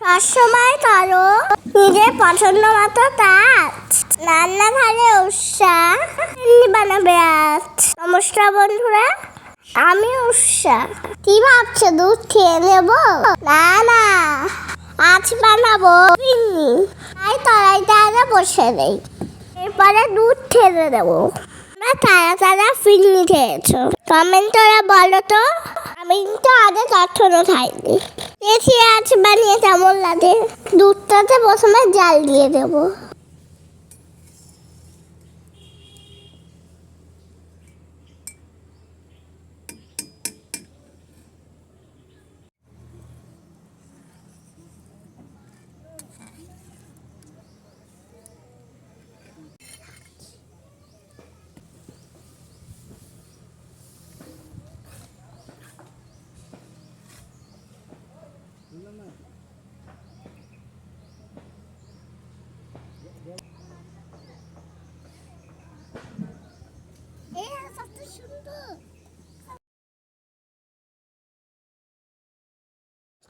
সবসময় করো নিজের পছন্দ মতো কাজ। রান্নাঘরে উৎসাহ বানাবে আজ। নমস্কার বন্ধুরা, আমি উৎসাহ। কি ভাবছ, দুধ খেয়ে নেব? না না, আজ বানাবো তাই কড়াইটা আগে বসে দেই এরপরে দুধ ঠেলে দেবো। তোমরা তারা তারা ফিরনি খেয়েছো? কমেন্টরা বলো তো। আমি কিন্তু আগে কখনো খাইনি। দেখি আজ বানিয়ে কেমন লাগে। দুধটাতে প্রথমে জাল দিয়ে দেবো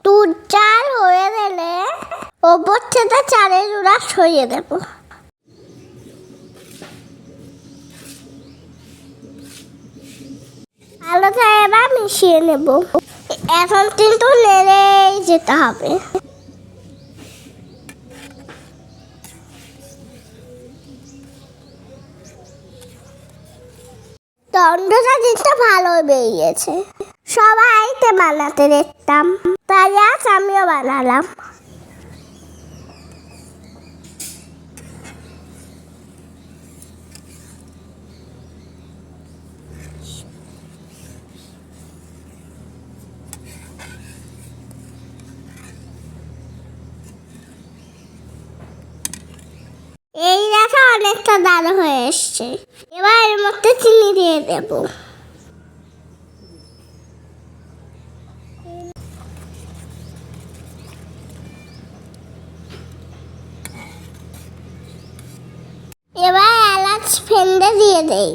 দুধ চাল হয়ে গেলে ওপর থেকে চালের উড়া সরিয়ে দেব। আলোটা এবার মিশিয়ে নেব। এখন কিন্তু নেড়েই যেতে হবে। দণ্ডটা ভালো বেরিয়েছে। বানাতে দেখতাম। তাই আজ আমিও বানালাম এই দেখা অনেকটা দাঁড় হয়ে এসছে। এবার এর মধ্যে চিনি দিয়ে দেব। এবার এলাচ ফেন্দে দিয়ে দেই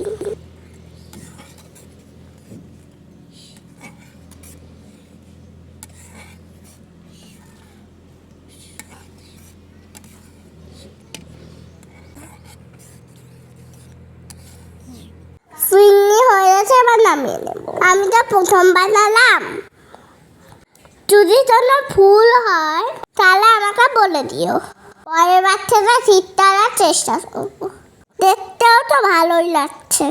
ফিরনি হয়ে গেছে এবার নামিয়ে নেব আমি তো প্রথম বানালাম যদি তোমার ফুল হয়, তাহলে আমাকে বলে দিও। পরের বার থেকে ঠিক করার চেষ্টা করব। দেখতেও তো ভালোই লাগছে।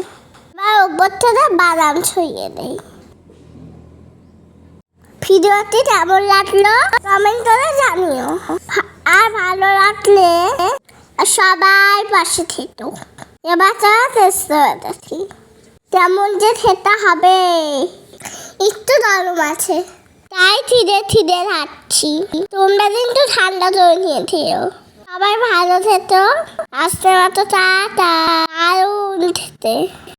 এবার উপর থেকে বাদাম ছড়িয়ে দেই। ভিডিওটি কেমন লাগল কমেন্ট করে জানিও। আর ভালো লাগলে সবাই পাশে থেকো। এবার তারা চেষ্টা করে দেখি। কেমন যে খেতে হবে। আছে। তাই ধীরে ধীরে হাঁটছি তোমরা কিন্তু ঠান্ডা জল নিয়ে সবাই ভালো থেতো। আসতে মতো টা টা আরও উঠতে।